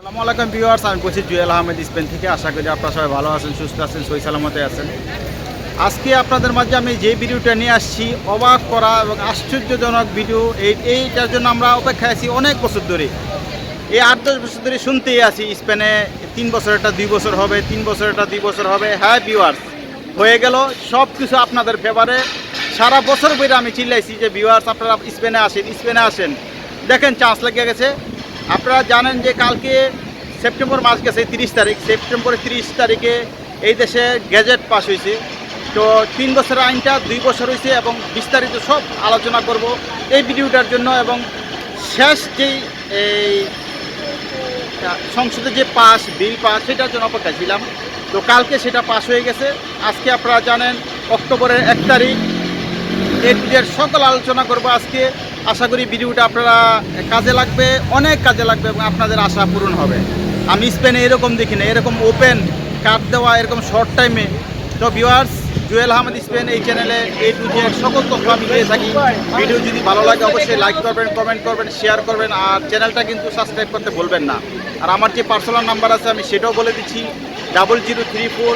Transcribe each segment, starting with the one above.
আসসালামু আলাইকুম ভিউয়ার্স, আমি বলছি জুয়েল আহমেদ স্পেন থেকে। আশা করি আপনারা সবাই ভালো আছেন, সুস্থ আছেন, সই সালামতে আছেন। আজকে আপনাদের মাঝে আমি যে ভিডিওটা নিয়ে আসছি, অবাক করা এবং আশ্চর্যজনক ভিডিও। এই, এইটার জন্য আমরা অপেক্ষায় আছি অনেক বছর ধরে। এই আট, দশ বছর ধরে শুনতেই আছি, স্পেনে তিন বছরেরটা দুই বছর হবে, তিন বছরেরটা দুই বছর হবে। হ্যাঁ ভিউয়ার্স, হয়ে গেল। সব কিছু আপনাদের ফেভারে সারা বছর বইরে আমি চিল্লাইছি যে ভিউয়ার্স, আপনারা স্পেনে আসেন স্পেনে আসেন। দেখেন চান্স লেগে গেছে। আপনারা জানেন যে কালকে সেপ্টেম্বর মাস গেছে তিরিশ তারিখ, সেপ্টেম্বরের তিরিশ তারিখে এই দেশে গ্যাজেট পাস হয়েছে। তো তিন বছরের আইনটা, দুই বছর হয়েছে এবং বিস্তারিত সব আলোচনা করব এই ভিডিওটার জন্য এবং শেষ যেই এই সংসদে যে পাস, বিল পাস, সেটার জন্য অপেক্ষা ছিলাম। তো কালকে সেটা পাস হয়ে গেছে। আজকে আপনারা জানেন, অক্টোবরের এক তারিখ এর সকল আলোচনা করব আজকে। আশা করি ভিডিওটা আপনারা কাজে লাগবে, অনেক কাজে লাগবে এবং আপনাদের আশা পূরণ হবে। আমি স্পেনে এরকম দেখি না এরকম ওপেন কাট দেওয়া, এরকম শর্ট টাইমে তো ভিউয়ার্স জুয়েল আহমেদ স্পেন এই চ্যানেলে এই টু জেড সকল তথ্য আমি দিয়ে থাকি। ভিডিও যদি ভালো লাগে, অবশ্যই লাইক করবেন কমেন্ট করবেন শেয়ার করবেন, আর চ্যানেলটা কিন্তু সাবস্ক্রাইব করতে বলবেন না। আর আমার যে পার্সোনাল নাম্বার আছে, আমি সেটাও বলে দিচ্ছি double zero three four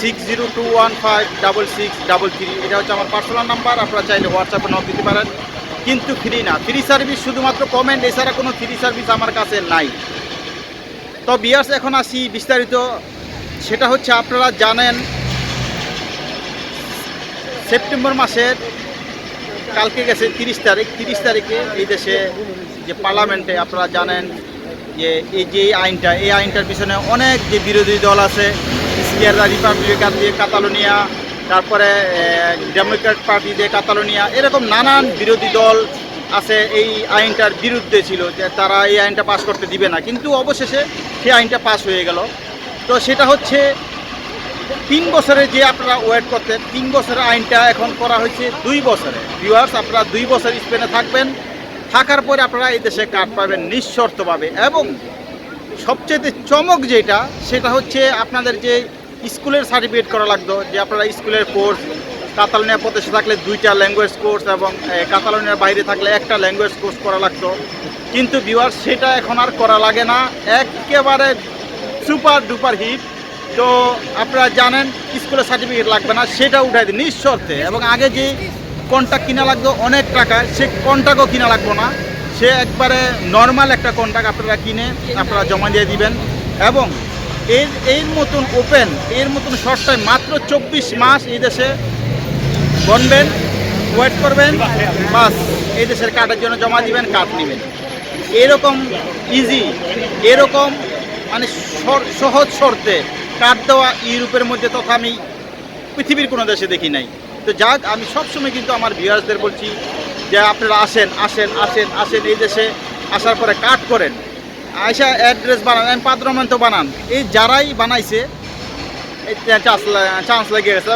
six zero two one five double six double three এটা হচ্ছে আমার পার্সোনাল নাম্বার আপনারা চাইলে হোয়াটসঅ্যাপে নক দিতে পারেন। কিন্তু ফ্রি না। ফ্রি সার্ভিস শুধুমাত্র কমেন্ট এছাড়া কোনো ফ্রি সার্ভিস আমার কাছে নাই। তো বিয়ার্স এখন আসি বিস্তারিত। সেটা হচ্ছে আপনারা জানেন, সেপ্টেম্বর মাসের, কালকে গেছে তিরিশ তারিখ, তিরিশ তারিখে এই দেশে যে পার্লামেন্টে আপনারা জানেন যে এই যে আইনটা, এই আইনটার পিছনে অনেক যে বিরোধী দল আছে ইস্কিয়াররা রিপাবলিকান দিয়ে কাতালোনিয়া তারপরে ডেমোক্রেট পার্টি দিয়ে কাতালোনিয়া এরকম নানান বিরোধী দল আছে, এই আইনটার বিরুদ্ধে ছিল যে তারা এই আইনটা পাস করতে দিবে না। কিন্তু অবশেষে সেই আইনটা পাস হয়ে গেল। তো সেটা হচ্ছে, তিন বছরে যে আপনারা ওয়েট করতেন, তিন বছরের আইনটা এখন করা হয়েছে দুই বছরে। ভিউয়ার্স আপনারা দুই বছর স্পেনে থাকবেন। থাকার পরে আপনারা এই দেশে কার্ড পাবেন নিঃশর্তভাবে। এবং সবচেয়ে চমক যেটা, সেটা হচ্ছে আপনাদের যে স্কুলের সার্টিফিকেট করা লাগতো যে আপনারা স্কুলের কোর্স, কাতালোনিয়া প্রদেশে থাকলে দুইটা ল্যাঙ্গুয়েজ কোর্স এবং কাতালোনিয়ার বাইরে থাকলে একটা ল্যাঙ্গুয়েজ কোর্স করা লাগতো। কিন্তু ভিউয়ার্স সেটা এখন আর করা লাগে না। একেবারে সুপার ডুপার হিট তো আপনারা জানেন, স্কুলের সার্টিফিকেট লাগবে না, সেটা উঠাই দিন, নিঃশর্তে। এবং আগে যে কন্ট্যাক্ট কিনা লাগতো অনেক টাকা সে কন্ট্যাক্টও কিনা লাগবো না। সে একবারে নর্মাল একটা কন্ট্যাক্ট আপনারা কিনে, আপনারা জমা দিয়ে দিবেন। এবং এর এর মতন ওপেন এর মতন শর্ট টাইম মাত্র চব্বিশ মাস এই দেশে বনবেন ওয়েট করবেন, বাস, এই দেশের কার্ডের জন্য জমা দিবেন, কার্ড নেবেন। এরকম ইজি এরকম মানে সহজ শর্তে কার্ড দেওয়া ইউরোপের মধ্যে তথা আমি পৃথিবীর কোনো দেশে দেখি নাই। তো যাক, আমি সবসময় কিন্তু আমার ভিউয়ার্সদের বলছি যে আপনারা আসেন আসেন আসেন আসেন এই দেশে আসার পরে কাট করেন। আইসা অ্যাড্রেস বানান পাত্রমেন্ট বানান। এই যারাই বানাইছে চান্স চান্স লেগে গেছে।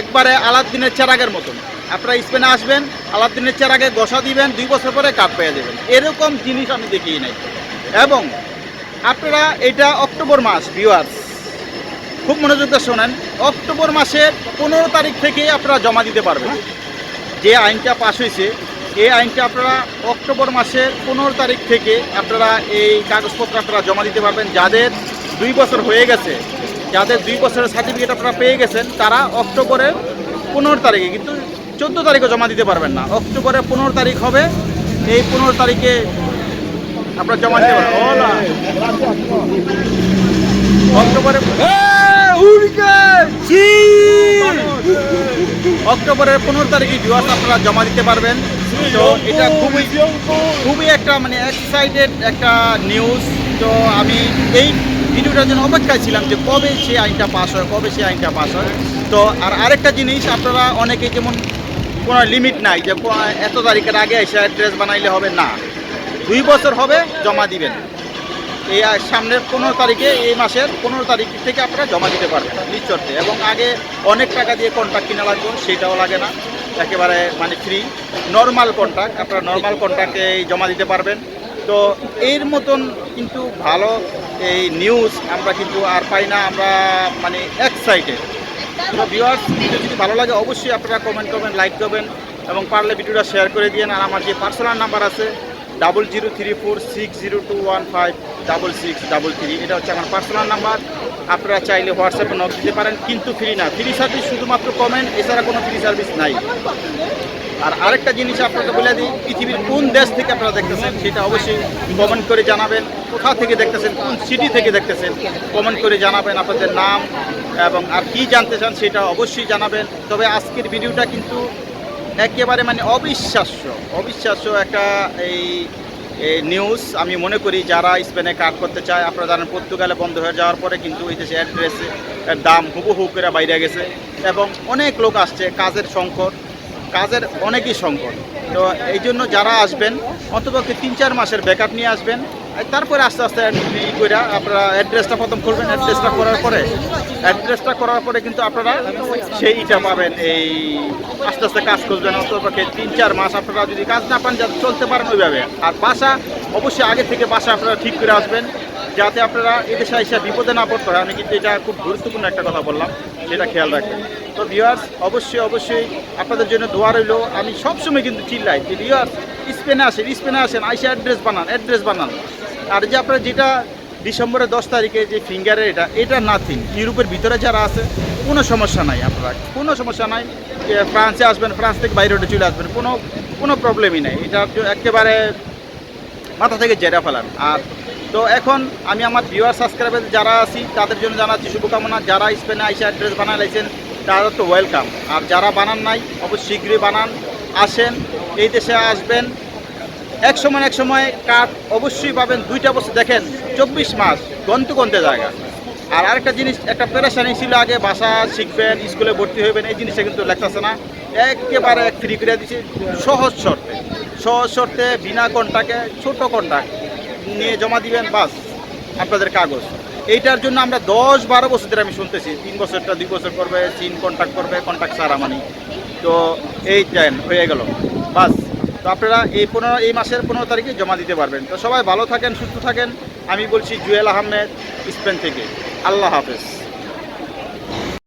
একবারে আলাদিনের চেরাগের মতন। আপনারা স্পেনে আসবেন, আলাদিনের চেরাগে গসা দিবেন, দুই বছর পরে কাপ পেয়ে যাবেন। এরকম জিনিস আমি দেখি নাই। এবং আপনারা এটা অক্টোবর মাস ভিউয়ার্স খুব মনোযোগ শোনেন, অক্টোবর মাসের পনেরো তারিখ থেকে আপনারা জমা দিতে পারবেন। যে আইনটা পাস হয়েছে এই আইনটা আপনারা অক্টোবর মাসের পনেরো তারিখ থেকে আপনারা এই কাগজপত্র আপনারা জমা দিতে পারবেন। যাদের দুই বছর হয়ে গেছে যাদের দুই বছরের সার্টিফিকেট আপনারা পেয়ে গেছেন তারা অক্টোবরের পনেরো তারিখে কিন্তু চোদ্দ তারিখে জমা দিতে পারবেন না। অক্টোবরের পনেরো তারিখ হবে এই পনেরো তারিখে আপনারা জমা দিতে পারবেন। ওলা। অক্টোবরের অক্টোবরের পনেরো তারিখে ভিউয়ার্স আপনারা জমা দিতে পারবেন। তো এটা খুবই খুবই একটা মানে এক্সাইটেড একটা নিউজ তো আমি এই ভিডিওটার জন্য অপেক্ষায় ছিলাম যে কবে সেই আইনটা পাস হয়, কবে সেই আইনটা পাস হয়। তো আর আরেকটা জিনিস, আপনারা অনেকে যেমন কোনো লিমিট নাই যে এত তারিখের আগে এসে অ্যাড্রেস বানাইলে হবে না। দুই বছর হবে, জমা দিবেন। এই সামনের পনেরো তারিখে, এই মাসের পনেরো তারিখ থেকে আপনারা জমা দিতে পারবেন নিশ্চর্তে এবং আগে অনেক টাকা দিয়ে কন্ট্রাক্ট কিনা লাগবে, সেটাও লাগে না। একেবারে মানে ফ্রি নর্মাল কন্ট্রাক্ট আপনারা নর্মাল কন্ট্রাক্টে জমা দিতে পারবেন। তো এর মতন কিন্তু ভালো এই নিউজ আমরা কিন্তু আর পাই না, আমরা মানে এক্সাইটেড তো ভিউয়ার্স ভিডিও যদি ভালো লাগে, অবশ্যই আপনারা কমেন্ট করবেন লাইক করবেন এবং পারলে ভিডিওটা শেয়ার করে দিন আর আমার যে পার্সোনাল নাম্বার আছে double zero three four six zero two one five double six double three এটা হচ্ছে আমার পার্সোনাল নাম্বার আপনারা চাইলে হোয়াটসঅ্যাপে নক দিতে পারেন, কিন্তু ফ্রি না। ফ্রি সার্ভিস শুধুমাত্র কমেন্ট এছাড়া কোনো ফ্রি সার্ভিস নাই। আর আরেকটা জিনিস আপনাকে বলে দিই, পৃথিবীর কোন দেশ থেকে আপনারা দেখতেছেন, সেটা অবশ্যই কমেন্ট করে জানাবেন। কোথা থেকে দেখতেছেন, কোন সিটি থেকে দেখতেছেন কমেন্ট করে জানাবেন আপনাদের নাম এবং আর কি জানতে চান সেটা অবশ্যই জানাবেন। তবে আজকের ভিডিওটা কিন্তু একেবারে মানে অবিশ্বাস্য অবিশ্বাস্য একটা এই নিউজ আমি মনে করি যারা স্পেনে কাজ করতে চায়, আপনারা জানেন পর্তুগালে বন্ধ হয়ে যাওয়ার পরে কিন্তু ওই দেশে অ্যাড্রেস দাম হুবহু করে বাইরে গেছে এবং অনেক লোক আসছে, কাজের সংকট, কাজের অনেকই সংকট। তো এই জন্য যারা আসবেন অন্তপক্ষে তিন চার মাসের ব্যাকআপ নিয়ে আসবেন। তারপরে আস্তে আস্তে ই আপনারা অ্যাড্রেসটা প্রথম করবেন অ্যাড্রেসটা করার পরে অ্যাড্রেসটা করার পরে কিন্তু আপনারা সেইটা পাবেন এই আস্তে আস্তে কাজ করবেন অন্তপক্ষে তিন, চার মাস আপনারা যদি কাজ না পান, যাতে চলতে পারেন ওইভাবে। আর বাসা, অবশ্যই আগে থেকে বাসা আপনারা ঠিক করে আসবেন, যাতে আপনারা এদেশে এসে বিপদে না পড়তে হয়। আমি কিন্তু এটা খুব গুরুত্বপূর্ণ একটা কথা বললাম, সেটা খেয়াল রাখবেন। তো ভিউয়ার্স অবশ্যই অবশ্যই আপনাদের জন্য দোয়া রইল। আমি সবসময় কিন্তু চিল্লাই যে ভিউয়ার্স স্পেনে আসেন স্পেনে আসেন, আইসা অ্যাড্রেস বানান অ্যাড্রেস বানান। আর যে আপনারা যেটা ডিসেম্বরের দশ তারিখে যে ফিঙ্গারের এটা এটা নাথিং। ইউরোপের ভিতরে যারা আছে, কোনো সমস্যা নাই আপনারা। কোনো সমস্যা নাই ফ্রান্সে আসবেন, ফ্রান্স থেকে বাইরে উঠে চলে আসবেন, কোনো কোনো প্রবলেমই নেই। এটা একেবারে মাথা থেকে জেরা ফেলান। আর তো এখন আমি আমার ভিউয়ার সাবস্ক্রাইবার যারা আছি, তাদের জন্য জানাচ্ছি শুভকামনা। যারা স্পেনে আইসা অ্যাড্রেস বানায় লাইছেন, তারা তো ওয়েলকাম আর যারা বানান নাই, অবশ্যই শীঘ্রই বানান। আসেন, এই দেশে আসবেন। এক সময় এক সময় কাঠ অবশ্যই পাবেন দুইটা বছর দেখেন, চব্বিশ মাস গন্তে গন্তে জায়গা। আর আরেকটা জিনিস, একটা পেরেশানি ছিল আগে ভাষা শিখবেন, স্কুলে ভর্তি হইবেন, এই জিনিসটা কিন্তু লেখতেছে না। একেবারে এক ফ্রি করে দিচ্ছে সহজ শর্তে। সহজ শর্তে বিনা কন্টাকে ছোট কন্টাক্ট নিয়ে জমা দিবেন, বাস, আপনাদের কাগজ। এইটার জন্য আমরা দশ বারো বছর ধরে আমি শুনতেছি। তিন বছরটা, দুই বছর করবে চীন কন্ট্যাক্ট করবে কন্ট্যাক্ট সারা মানি। তো এই দেন, হয়ে গেল। বাস তো আপনারা এই পনেরো, এই মাসের পনেরো তারিখে জমা দিতে পারবেন। তো সবাই ভালো থাকেন, সুস্থ থাকেন। আমি বলছি জুয়েল আহমেদ, স্পেন থেকে। আল্লাহ হাফেজ।